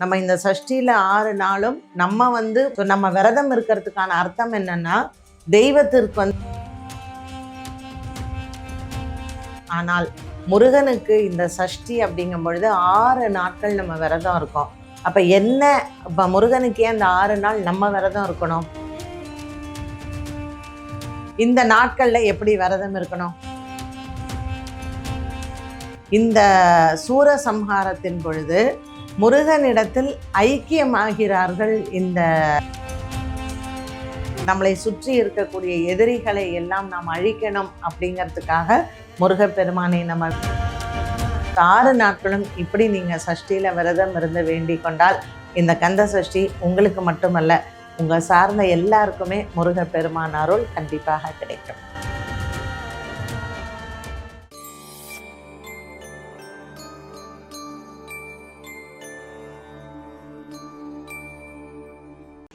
நம்ம இந்த சஷ்டியில் ஆறு நாளும் நம்ம வந்து நம்ம விரதம் இருக்கிறதுக்கான அர்த்தம் என்னன்னா தெய்வத்திற்கு வந்து ஆனால் முருகனுக்கு இந்த சஷ்டி அப்படிங்கும் பொழுது ஆறு நாட்கள் நம்ம விரதம் இருக்கோம். அப்போ என்ன இப்போ முருகனுக்கே அந்த ஆறு நாள் நம்ம விரதம் இருக்கணும்? இந்த நாட்களில் எப்படி விரதம் இருக்கணும்? இந்த சூரசம்ஹாரத்தின் பொழுது முருகனிடத்தில் ஐக்கியமாகிறார்கள் இந்த நம்மளை சுற்றி இருக்கக்கூடிய எதிரிகளை எல்லாம் நாம் அழிக்கணும் அப்படிங்கிறதுக்காக முருகப்பெருமானை நம்ம ஆறு நாட்களும் இப்படி நீங்கள் சஷ்டியில் விரதம் இருந்து வேண்டிக் கொண்டால் இந்த கந்த சஷ்டி உங்களுக்கு மட்டுமல்ல உங்கள் சார்ந்த எல்லாருக்குமே முருகப்பெருமான் அருள் கண்டிப்பாக கிடைக்கும்.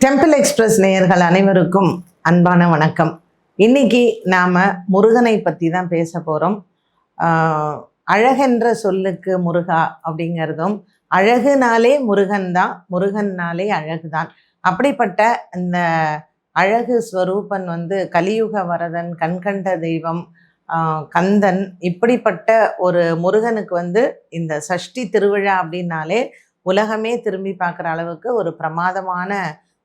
டெம்பிள் எக்ஸ்பிரஸ் நேயர்கள் அனைவருக்கும் அன்பான வணக்கம். இன்னைக்கு நாம் முருகனை பற்றி தான் பேச போகிறோம் அழகென்ற சொல்லுக்கு முருகா அப்படிங்கிறதும் அழகுனாலே முருகன் தான் முருகன்னாலே அழகு தான் அப்படிப்பட்ட இந்த அழகு ஸ்வரூபன் வந்து கலியுக வரதன் கண்கண்ட தெய்வம் கந்தன் இப்படிப்பட்ட ஒரு முருகனுக்கு வந்து இந்த சஷ்டி திருவிழா அப்படின்னாலே உலகமே திரும்பி பார்க்குற அளவுக்கு ஒரு பிரமாதமான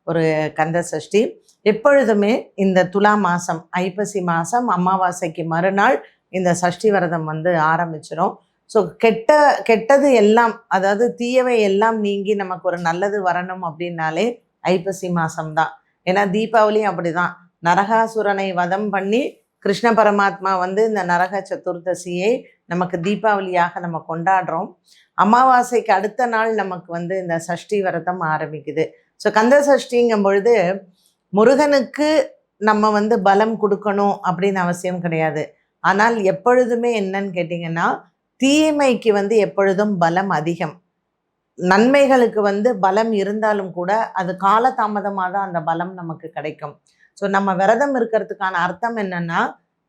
ஒரு கந்த சஷ்டி. எப்பொழுதுமே இந்த துலா மாதம் ஐப்பசி மாதம் அமாவாசைக்கு மறுநாள் இந்த சஷ்டி விரதம் வந்து ஆரம்பிச்சிடும் ஸோ கெட்ட கெட்டது எல்லாம் அதாவது தீயவை எல்லாம் நீங்கி நமக்கு ஒரு நல்லது வரணும் அப்படின்னாலே ஐப்பசி மாதம்தான் ஏன்னா தீபாவளியும் அப்படிதான். நரகாசுரனை வதம் பண்ணி கிருஷ்ண பரமாத்மா வந்து இந்த நரக சதுர்தசியை நமக்கு தீபாவளியாக நம்ம கொண்டாடுறோம். அமாவாசைக்கு அடுத்த நாள் நமக்கு வந்து இந்த சஷ்டி விரதம் ஆரம்பிக்குது. ஸோ கந்த சஷ்டிங்கும் பொழுது முருகனுக்கு நம்ம வந்து பலம் கொடுக்கணும் அப்படின்னு அவசியம் கிடையாது. ஆனால் எப்பொழுதுமே என்னன்னு கேட்டிங்கன்னா தீமைக்கு வந்து எப்பொழுதும் பலம் அதிகம். நன்மைகளுக்கு வந்து பலம் இருந்தாலும் கூட அது காலதாமதமாக தான் அந்த பலம் நமக்கு கிடைக்கும். ஸோ நம்ம விரதம் இருக்கிறதுக்கான அர்த்தம் என்னன்னா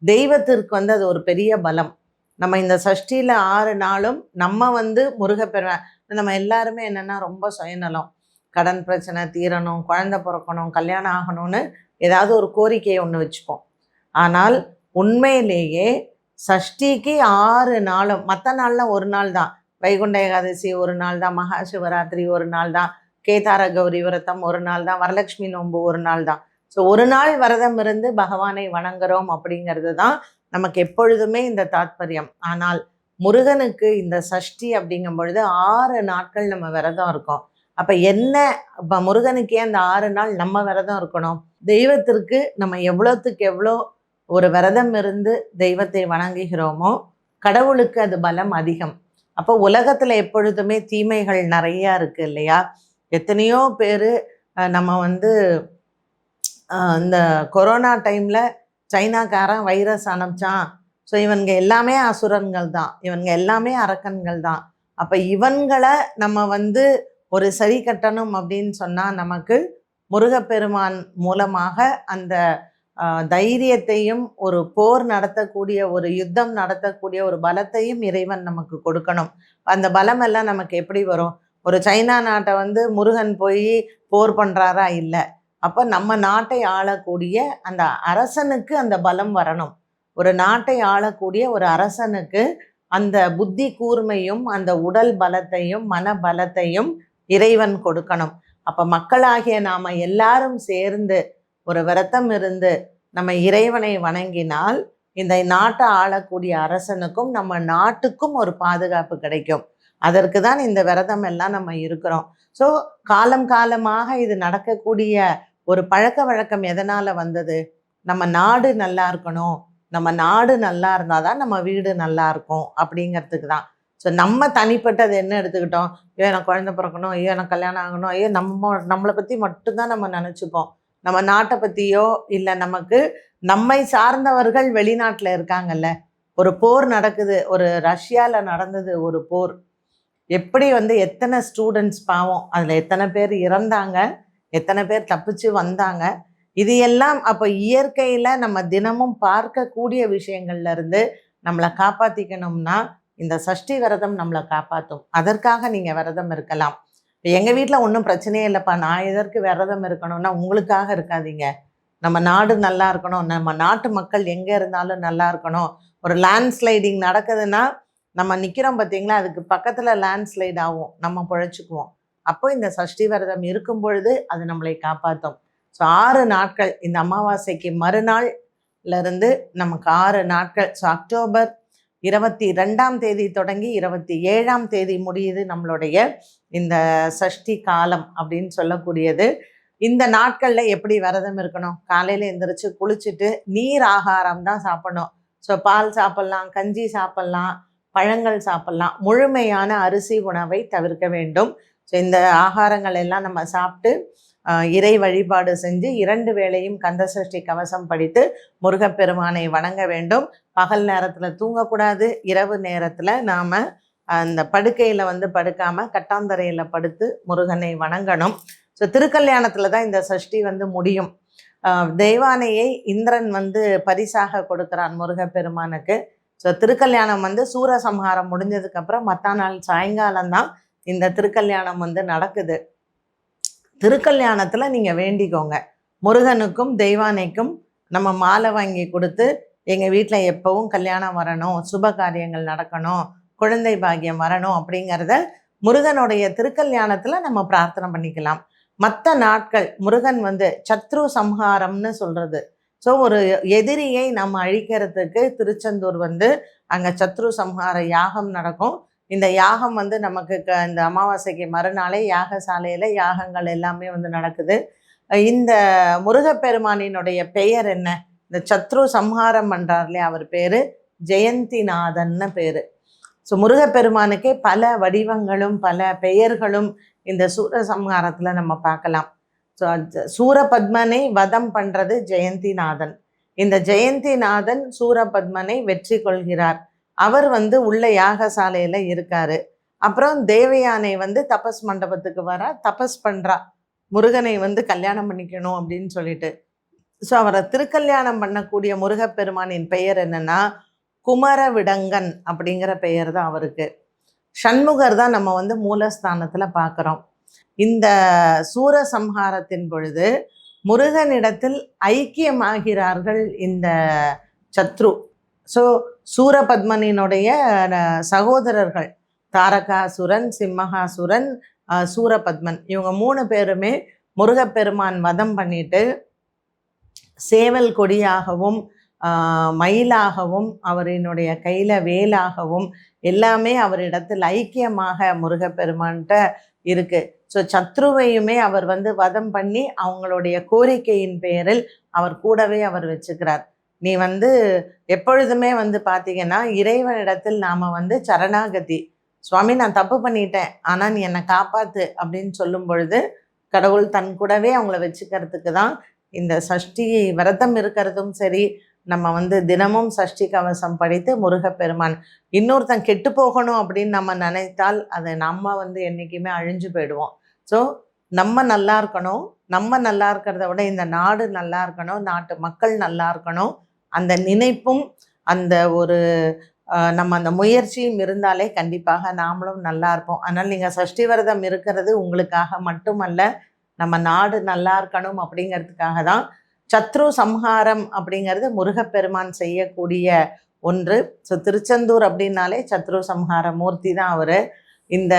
தெய்வத்திற்கு வந்து அது ஒரு பெரிய பலம். நம்ம இந்த சஷ்டியில் ஆறு நாளும் நம்ம வந்து முருகப்பெருமை நம்ம எல்லாருமே என்னென்னா ரொம்ப சுயநலம். கடன் பிரச்சனை தீரணும் குழந்தை பிறக்கணும் கல்யாணம் ஆகணும்னு ஏதாவது ஒரு கோரிக்கையை ஒன்று வச்சுப்போம். ஆனால் உண்மையிலேயே சஷ்டிக்கு ஆறு நாளும் மற்ற நாள்லாம் ஒரு நாள் தான். வைகுண்ட ஏகாதசி ஒரு நாள் தான் மகா சிவராத்திரி ஒரு நாள் தான் கேதார கௌரி விரதம் ஒரு நாள் தான் வரலட்சுமி நோன்பு ஒரு நாள் தான். ஸோ ஒரு நாள் விரதம் இருந்து பகவானை வணங்குறோம் அப்படிங்கிறது தான் நமக்கு எப்பொழுதுமே இந்த தாத்பரியம். ஆனால் முருகனுக்கு இந்த சஷ்டி அப்படிங்கும் பொழுது ஆறு நாட்கள் நம்ம விரதம் இருக்கோம். அப்போ என்ன? இப்போ முருகனுக்கே அந்த ஆறு நாள் நம்ம விரதம் இருக்கணும். தெய்வத்திற்கு நம்ம எவ்வளோத்துக்கு எவ்வளோ ஒரு விரதம் இருந்து தெய்வத்தை வணங்குகிறோமோ கடவுளுக்கு அது பலம் அதிகம். அப்போ உலகத்தில் எப்பொழுதுமே தீமைகள் நிறையா இருக்குது இல்லையா? எத்தனையோ பேர் நம்ம வந்து இந்த கொரோனா டைமில் சைனாக்காரன் வைரஸ் அனுப்பிச்சான். ஸோ இவனுங்க எல்லாமே அசுரன்கள் தான். இவனுங்க எல்லாமே அரக்கன்கள் தான். அப்போ இவன்களை நம்ம வந்து ஒரு சரி கட்டணும் அப்படின்னு சொன்னால் நமக்கு முருகப்பெருமான் மூலமாக அந்த தைரியத்தையும் ஒரு போர் நடத்தக்கூடிய ஒரு யுத்தம் நடத்தக்கூடிய ஒரு பலத்தையும் இறைவன் நமக்கு கொடுக்கணும். அந்த பலம் எல்லாம் நமக்கு எப்படி வரும்? ஒரு சைனா நாட்டை வந்து முருகன் போய் போர் பண்ணுறாரா இல்லை. அப்போ நம்ம நாட்டை ஆளக்கூடிய அந்த அரசனுக்கு அந்த பலம் வரணும். ஒரு நாட்டை ஆளக்கூடிய ஒரு அரசனுக்கு அந்த புத்தி கூர்மையும் அந்த உடல் பலத்தையும் மன பலத்தையும் இறைவன் கொடுக்கணும். அப்ப மக்களாகிய நாம எல்லாரும் சேர்ந்து ஒரு விரதம் இருந்து நம்ம இறைவனை வணங்கினால் இந்த நாட்டை ஆளக்கூடிய அரசனுக்கும் நம்ம நாட்டுக்கும் ஒரு பாதுகாப்பு கிடைக்கும். அதற்கு தான் இந்த விரதம் எல்லாம் நம்ம இருக்கிறோம். ஸோ காலம் காலமாக இது நடக்கக்கூடிய ஒரு பழக்க வழக்கம் எதனால வந்தது? நம்ம நாடு நல்லா இருக்கணும். நம்ம நாடு நல்லா இருந்தால் தான் நம்ம வீடு நல்லா இருக்கும் அப்படிங்கிறதுக்கு தான். ஸோ நம்ம தனிப்பட்டது என்ன எடுத்துக்கிட்டோம்? ஐயோ எனக்கு குழந்தை பிறக்கணும் ஐயோ எனக்கு கல்யாணம் ஆகணும் ஐயோ நம்ம நம்மளை பற்றி மட்டும்தான் நம்ம நினச்சிப்போம். நம்ம நாட்டை பற்றியோ இல்லை நமக்கு நம்மை சார்ந்தவர்கள் வெளிநாட்டில் இருக்காங்கல்ல. ஒரு போர் நடக்குது ஒரு ரஷ்யாவில் நடந்தது ஒரு போர். எப்படி வந்து எத்தனை ஸ்டூடெண்ட்ஸ் பாவம் அதில் எத்தனை பேர் இறந்தாங்க எத்தனை பேர் தப்பிச்சு வந்தாங்க இது எல்லாம் அப்போ இயற்கையில் நம்ம தினமும் பார்க்கக்கூடிய விஷயங்கள்லேருந்து நம்மளை காப்பாற்றிக்கணும்னா இந்த சஷ்டி விரதம் நம்மளை காப்பாற்றும் அதற்காக நீங்கள் விரதம் இருக்கலாம். இப்போ எங்கள் வீட்டில் ஒன்றும் பிரச்சனையே இல்லைப்பா. நான் எதற்கு விரதம் இருக்கணும்னா உங்களுக்காக இருக்காதீங்க. நம்ம நாடு நல்லா இருக்கணும். நம்ம நாட்டு மக்கள் எங்கே இருந்தாலும் நல்லா இருக்கணும். ஒரு லேண்ட்ஸ்லைடிங் நடக்குதுன்னா நம்ம நிற்கிறோம் பார்த்தீங்களா அதுக்கு பக்கத்தில் லேண்ட்ஸ்லைட் ஆகும். நம்ம பிழைச்சிக்குவோம். அப்போ இந்த சஷ்டி விரதம் இருக்கும் பொழுது அது நம்மளை காப்பாற்றும் ஸோ ஆறு நாட்கள். இந்த அமாவாசைக்கு மறுநாள்லேருந்து நமக்கு ஆறு நாட்கள். ஸோ அக்டோபர் இருபத்தி ரெண்டாம் தேதி தொடங்கி இருபத்தி ஏழாம் தேதி முடியுது நம்மளுடைய இந்த சஷ்டி காலம் அப்படின்னு சொல்லக்கூடியது. இந்த நாட்களில் எப்படி விரதம் இருக்கணும்? காலையில் எந்திரிச்சு குளிச்சுட்டு நீர் ஆகாரம் தான் சாப்பிடணும். ஸோ பால் சாப்பிட்லாம் கஞ்சி சாப்பிட்லாம் பழங்கள் சாப்பிட்லாம். முழுமையான அரிசி உணவை தவிர்க்க வேண்டும். ஸோ இந்த ஆகாரங்கள் எல்லாம் நம்ம சாப்பிட்டு இறை வழிபாடு செஞ்சு இரண்டு வேளையும் கந்தசஷ்டி கவசம் படித்து முருகப்பெருமானை வணங்க வேண்டும். பகல் நேரத்தில் தூங்கக்கூடாது. இரவு நேரத்தில் நாம் அந்த படுக்கையில் வந்து படுக்காமல் கட்டாந்தரையில் படுத்து முருகனை வணங்கணும். ஸோ திருக்கல்யாணத்தில் தான் இந்த சஷ்டி வந்து முடியும். தெய்வானையை இந்திரன் வந்து பரிசாக கொடுக்குறான் முருகப்பெருமானுக்கு. ஸோ திருக்கல்யாணம் வந்து சூரசம்ஹாரம் முடிஞ்சதுக்கப்புறம் மற்ற நாள் சாயங்காலம் தான் இந்த திருக்கல்யாணம் வந்து நடக்குது. திருக்கல்யாணத்தில் நீங்கள் வேண்டிக்கோங்க. முருகனுக்கும் தெய்வானைக்கும் நம்ம மாலை வாங்கி கொடுத்து எங்கள் வீட்டில் எப்பவும் கல்யாணம் வரணும் சுப காரியங்கள் நடக்கணும் குழந்தை பாகியம் வரணும் அப்படிங்கிறத முருகனுடைய திருக்கல்யாணத்தில் நம்ம பிரார்த்தனை பண்ணிக்கலாம். மற்ற நாட்கள் முருகன் வந்து சத்ரு சம்ஹாரம்னு சொல்கிறது ஸோ ஒரு எதிரியை நம்ம அழிக்கிறதுக்கு திருச்செந்தூர் வந்து அங்கே சத்ரு சம்ஹார யாகம் நடக்கும். இந்த யாகம் வந்து நமக்கு க இந்த அமாவாசைக்கு மறுநாளே யாகசாலையில் யாகங்கள் எல்லாமே வந்து நடக்குது. இந்த முருகப்பெருமானினுடைய பெயர் என்ன? இந்த சத்ரு சம்ஹாரம் பண்ணுறார்லே அவர் பேர் ஜெயந்திநாதன்னு பேர். ஸோ முருகப்பெருமானுக்கே பல வடிவங்களும் பல பெயர்களும் இந்த சூரசம்ஹாரத்தில் நம்ம பார்க்கலாம். ஸோ சூரபத்மனை வதம் பண்ணுறது ஜெயந்திநாதன். இந்த ஜெயந்திநாதன் சூரபத்மனை வெற்றி கொள்கிறார். அவர் வந்து உள்ள யாகசாலையில் இருக்காரு. அப்புறம் தேவயானை வந்து தபஸ் மண்டபத்துக்கு வரா தபஸ் பண்ணுறா முருகனை வந்து கல்யாணம் பண்ணிக்கணும் அப்படின்னு சொல்லிட்டு. ஸோ அவரை திருக்கல்யாணம் பண்ணக்கூடிய முருகப்பெருமானின் பெயர் என்னன்னா குமரவிடங்கன் அப்படிங்கிற பெயர் தான் அவருக்கு. சண்முகர் தான் நம்ம வந்து மூலஸ்தானத்தில் பார்க்குறோம். இந்த சூரசம்ஹாரத்தின் பொழுது முருகனிடத்தில் ஐக்கியமாகிறார்கள் இந்த சத்ரு. ஸோ சூரபத்மனினுடைய சகோதரர்கள் தாரகாசுரன் சிம்மகாசுரன் சூரபத்மன். இவங்க மூணு பேருமே முருகப்பெருமான் வதம் பண்ணிட்டு சேவல் கொடியாகவும் மயிலாகவும் அவரினுடைய கையில் வேலாகவும் எல்லாமே அவரிடத்தில் ஐக்கியமாக முருகப்பெருமான்கிட்ட இருக்குது ஸோ சத்ருவையுமே அவர் வந்து வதம் பண்ணி அவங்களுடைய கோரிக்கையின் பெயரில் அவர் கூடவே அவர் வச்சுக்கிறார். நீ வந்து எப்பொழுதுமே வந்து பார்த்தீங்கன்னா இறைவனிடத்தில் நாம் வந்து சரணாகதி. சுவாமி நான் தப்பு பண்ணிட்டேன். ஆனால் நீ என்னை காப்பாற்று அப்படின்னு சொல்லும் பொழுது கடவுள் தன் கூடவே அவங்கள வச்சுக்கிறதுக்கு தான் இந்த சஷ்டி விரதம் இருக்கிறதும் சரி நம்ம வந்து தினமும் சஷ்டி கவசம் படித்து முருகப்பெருமான் இன்னொருத்தன் கெட்டு போகணும் அப்படின்னு நம்ம நினைத்தால் அதை நம்ம வந்து என்றைக்குமே அழிஞ்சு போயிடுவோம். ஸோ நம்ம நல்லா இருக்கணும். நம்ம நல்லா இருக்கிறத விட இந்த நாடு நல்லா இருக்கணும். நாட்டு மக்கள் நல்லா இருக்கணும். அந்த நினைப்பும் அந்த ஒரு நம்ம அந்த முயற்சியும் இருந்தாலே கண்டிப்பாக நாமளும் நல்லா இருப்போம். அதனால் நீங்கள் சஷ்டி விரதம் இருக்கிறது உங்களுக்காக மட்டுமல்ல நம்ம நாடு நல்லா இருக்கணும் அப்படிங்கிறதுக்காக தான். சத்ரு சம்ஹாரம் அப்படிங்கிறது முருகப்பெருமான் செய்யக்கூடிய ஒன்று. ஸோ திருச்செந்தூர் அப்படின்னாலே சத்ரு சம்ஹார மூர்த்தி தான் அவர். இந்த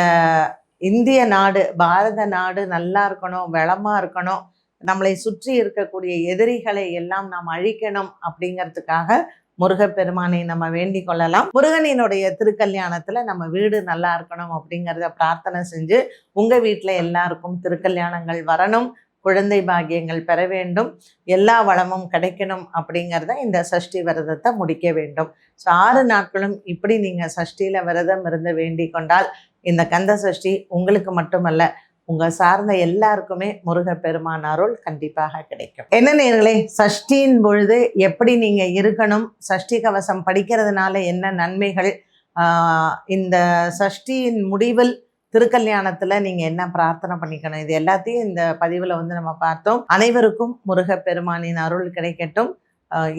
இந்திய நாடு பாரத நாடு நல்லா இருக்கணும் வளமாக இருக்கணும். நம்மளை சுற்றி இருக்கக்கூடிய எதிரிகளை எல்லாம் நாம் அழிக்கணும் அப்படிங்கிறதுக்காக முருகப்பெருமானை நம்ம வேண்டிக் கொள்ளலாம். முருகனினுடைய திருக்கல்யாணத்துல நம்ம வீடு நல்லா இருக்கணும் அப்படிங்கிறத பிரார்த்தனை செஞ்சு உங்க வீட்டில் எல்லாருக்கும் திருக்கல்யாணங்கள் வரணும் குழந்தை பாகியங்கள் பெற வேண்டும் எல்லா வளமும் கிடைக்கணும் அப்படிங்கிறத இந்த சஷ்டி விரதத்தை முடிக்க வேண்டும். ஸோ ஆறு நாட்களும் இப்படி நீங்கள் சஷ்டியில் விரதம் இருந்து வேண்டிக் கொண்டால் இந்த கந்த சஷ்டி உங்களுக்கு மட்டுமல்ல உங்க சார்ந்த எல்லாருக்குமே முருகப்பெருமான் அருள் கண்டிப்பாக கிடைக்கும். என்ன நேர்களே சஷ்டியின் பொழுது எப்படி நீங்க இருக்கணும் சஷ்டி கவசம் படிக்கிறதுனால என்ன நன்மைகள் இந்த சஷ்டியின் முடிவில் திருக்கல்யாணத்துல நீங்க என்ன பிரார்த்தனை பண்ணிக்கணும் இது எல்லாத்தையும் இந்த பதிவுல வந்து நம்ம பார்த்தோம். அனைவருக்கும் முருகப்பெருமானின் அருள் கிடைக்கட்டும்.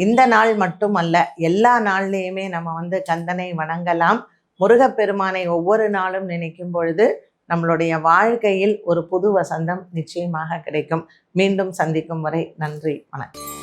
இந்த நாள் மட்டும் அல்ல எல்லா நாள்லேயுமே நம்ம வந்து கந்தனை வணங்கலாம். முருகப்பெருமானை ஒவ்வொரு நாளும் நினைக்கும் பொழுது நம்மளுடைய வாழ்க்கையில் ஒரு புது வசந்தம் நிச்சயமாக கிடைக்கும். மீண்டும் சந்திக்கும் வரை நன்றி வணக்கம்.